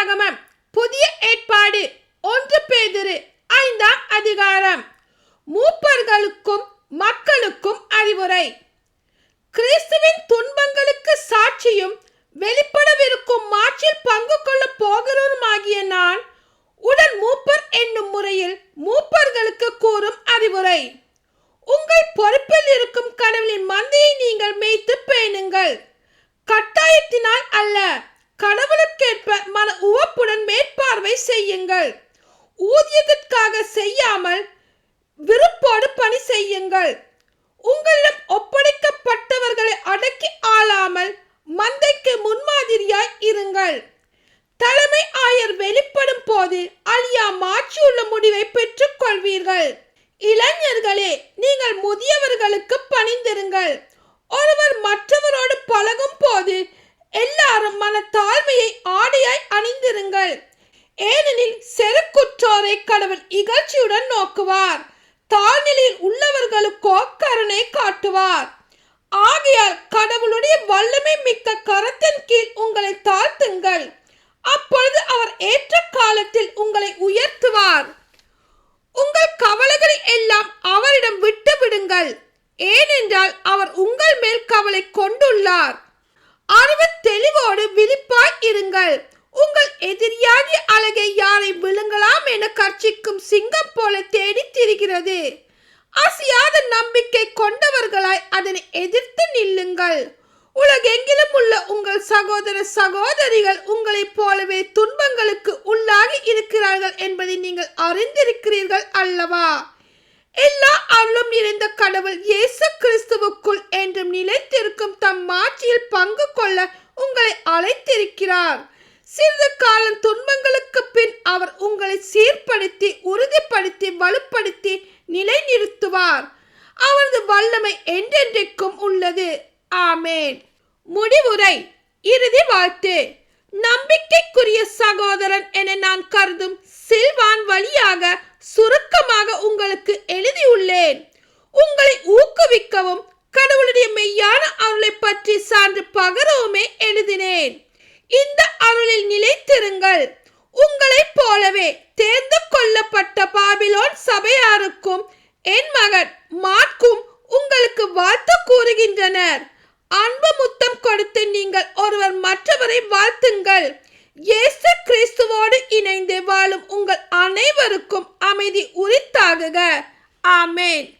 வேதாகமம் புதிய ஏற்பாடு. ஒன்று பேதிரு. ஐந்தாம் அதிகாரம். மூப்பர்களுக்கும் மக்களுக்கும் அறிவுரை. கிறிஸ்துவின் துன்பங்களுக்கு சாட்சியும் வெளிப்படவிருக்கும் மாற்றில் பங்கு கொள்ள போகிறவருமாகிய நான் உடன் மூப்பர் என்னும் முறையில் மூப்பர்களுக்கு கூறும் அறிவுரை. உங்கள் பொறுப்பில் இருக்கும் கடவுளின் மந்தையை நீங்கள் மேய்த்து பேணுங்கள். கட்டாயத்தினால் அல்ல. கடவுளுக்கேற்ப மன உவப்புடன் மேற்பார்வை செய்யுங்கள். ஊதியத்திற்காக செய்யாமல் விருப்போடு பணி செய்யுங்கள். உங்களிடம் ஒப்படைக்கப்பட்டவர்களை அடக்கி ஆளாமல் மந்தைக்கு முன்மாதிரியாய் இருங்கள். தலைமை ஆயர் வெளிப்படும் போது அழியா மாற்றியுள்ள முடிவை பெற்றுக் கொள்வீர்கள். இளைஞர்களே நீங்கள் முதியவர்களுக்கு பணிந்திருங்கள். ஒருவர் மற்றவரோடு பழகும் போது எல்லாரும் மன தாழ்மையை ஆடையாய் அணிந்திருங்கள். ஏனெனில் செருக்குற்றோரை கடவுள் இகழ்ச்சியுடன் நோக்குவார். தாழ்நிலையில் உள்ளவர்களுக்கோ கருணை காட்டுவார். ஆகையால் கடவுளுடைய வல்லமை மிக்க கரத்தின் கீழ் உங்களை தாழ்த்துங்கள். அப்பொழுது அவர் ஏற்ற காலத்தில் உங்களை உயர்த்துவார். உங்கள் கவலைகளை எல்லாம் அவரிடம் விட்டு விடுங்கள். ஏனென்றால் அவர் உங்கள் மேல் கவலை கொண்டுள்ளார். அறிவு தெளிவோடு விழிப்பாய் இருங்கள். உங்கள் எதிரியாகிய அழகை யாரை விழுங்கலாம் என கர்ச்சிக்கும் சிங்கம் போல தேடி திரிகிறது. அசியாத நம்பிக்கை கொண்டவர்களாய் அதனை எதிர்த்து நில்லுங்கள். உலகெங்கிலும் உள்ள உங்கள் சகோதர சகோதரிகள் உங்களைப் போலவே துன்பங்களுக்கு உள்ளாகி இருக்கிறார்கள் என்பதை நீங்கள் அறிந்திருக்கிறீர்கள் அல்லவா? எல்லா அருளும் நிறைந்த கடவுள் இயேசு கிறிஸ்துவுக்குள் என்றும் நிலைத்திருக்கும் தம் மாட்சியில் பங்கு கொள்ள உங்களை அழைத்திருக்கிறார். சிறிது காலம் துன்பங்களுக்கு பின் அவர் உங்களை சீர்படுத்தி உறுதிப்படுத்தி வலுப்படுத்தி நிலைநிறுத்துவார். அவரது வல்லமை என்றென்றைக்கும் உள்ளது. ஆமேன். முடிவுரை. இறுதி வாழ்த்து. நம்பிக்கைக்குரிய சகோதரன் என நான் கருதும் சில்வான் வழியாக சுருக்கமாக உங்களுக்கு எழுதியுள்ளேன். உங்களை ஊக்குவிக்கவும் கடவுளுடைய மெய்யான அருளை பற்றி சான்று பகரவுமே எழுதினேன். இந்த அருளில் நிலைத்திருங்கள். உங்களைப் போலவே தேர்ந்து கொள்ளப்பட்ட பாபிலோன் சபையாருக்கும் என் மகன் மாட்கும் உங்களுக்கு வாழ்த்து கூறுகின்றனர். அன்பு முத்தம் கொடுத்து நீங்கள் ஒருவர் மற்றவரை வாழ்த்துங்கள். இயேசு கிறிஸ்துவோடு இணைந்து வாழும் உங்கள் அனைவருக்கும் அமைதி உரித்தாகுக. ஆமேன்.